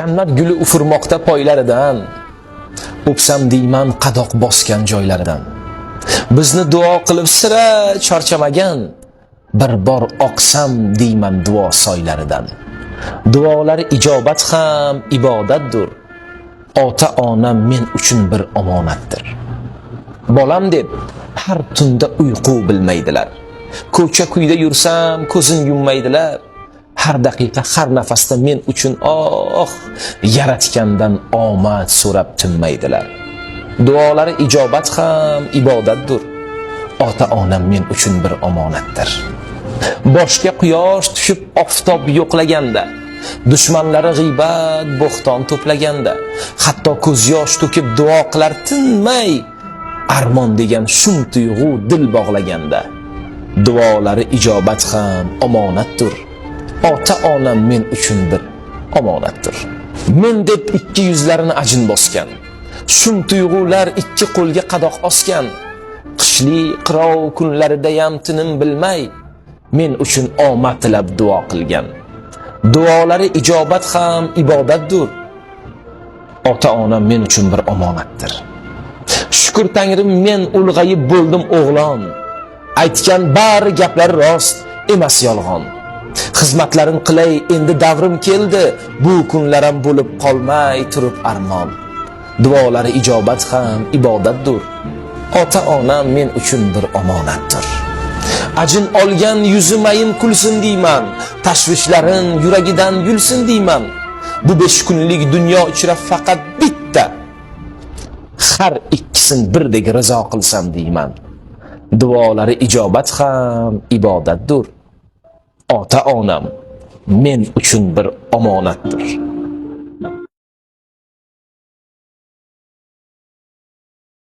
Jannat guli ufurmoqda poylaridan, o'psam deyman qadoq bosgan joylaridan. Bizni duo qilib sira charchamagan, bir bor oqsam deyman duo soylaridan. duolar ijobat ham ibodatdir. Ota onam men uchun bir omonatdir. Bolam deb har tunda uyqu bilmaydilar. Ko'cha kuyda yursam ko'zim yummaydilar. Har daqiqa, har nafasda men uchun oh yaratgandan omad so'rab tinmaydilar. Duolari ijobat ham ibodatdir. Ota onam men uchun bir omonatdir. Boshga quyosh tushib oftob yo'qlaganda, dushmanlari g'iybat, bo'xton to'plaganda, hatto ko'z yosh to'kib duo qilar tinmay, armon degan shum tuyg'u dil bog'laganda, duolari ijobat ham omonatdir. Ota onam men uchun bir omonatdir. Men deb ikki yuzlarini ajin bosgan, shum tuyg'ular ikki qo'lga qadoq osgan, qishli qirov kunlarida ham tinim bilmay, men uchun omad tilab duo qilgan. Duolari ijobat ham ibodatdir. Ota onam men uchun bir omonatdir. shukur Tangrim men ulg'ayib bo'ldim o'g'lon. Aytgan bari gaplari rost emas yolg'on. Xizmatlarim qilay endi davrim keldi, bu kunlaram bo'lib qolmay turib armon. Duolari ijobat ham ibodatdir. Ota onam men uchun bir omonatdir. Ajin olgan yuzimayin kulsin deyman, tashvishlarin yuragidan yulsin deyman. Bu besh kunlik dunyo ichra faqat bitta har ikkisini birdek rizo qilsam deyman. Duolari ijobat ham ibodatdir. Ota onam men uchun bir omonatdir.